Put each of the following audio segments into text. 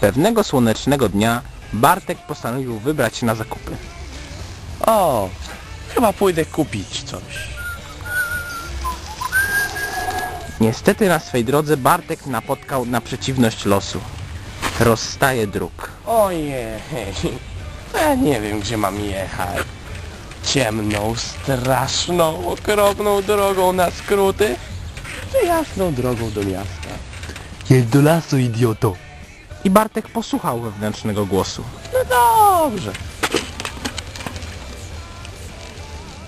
Pewnego słonecznego dnia Bartek postanowił wybrać się na zakupy. O, chyba pójdę kupić coś. Niestety na swej drodze Bartek napotkał na przeciwność losu. Rozstaje dróg. Ojej, ja nie wiem gdzie mam jechać. Ciemną, straszną, okropną drogą na skróty, czy jasną drogą do miasta? Jedź do lasu, idioto. I Bartek posłuchał wewnętrznego głosu. No dobrze.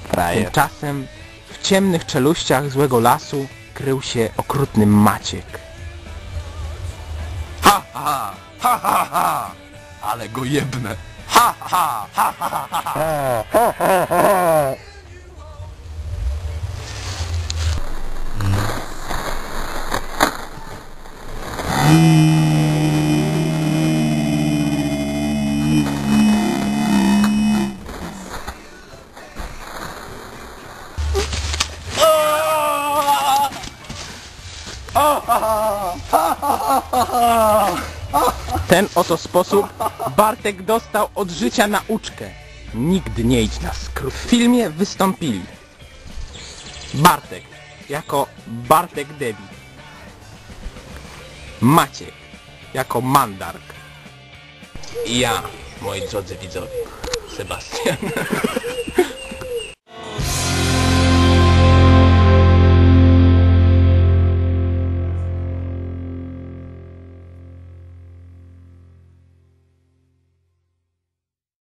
Frajer. Tymczasem w ciemnych czeluściach złego lasu krył się okrutny Maciek. Ha, ha, ha, ha, ha! Ale go jebnę! Ha, ha, ha, ha, ha, ha! Ten oto sposób Bartek dostał od życia nauczkę. Nigdy nie idź na skrót. W filmie wystąpili Bartek jako Bartek Debi. Maciek jako Mandark. I ja, moi drodzy widzowie, Sebastian.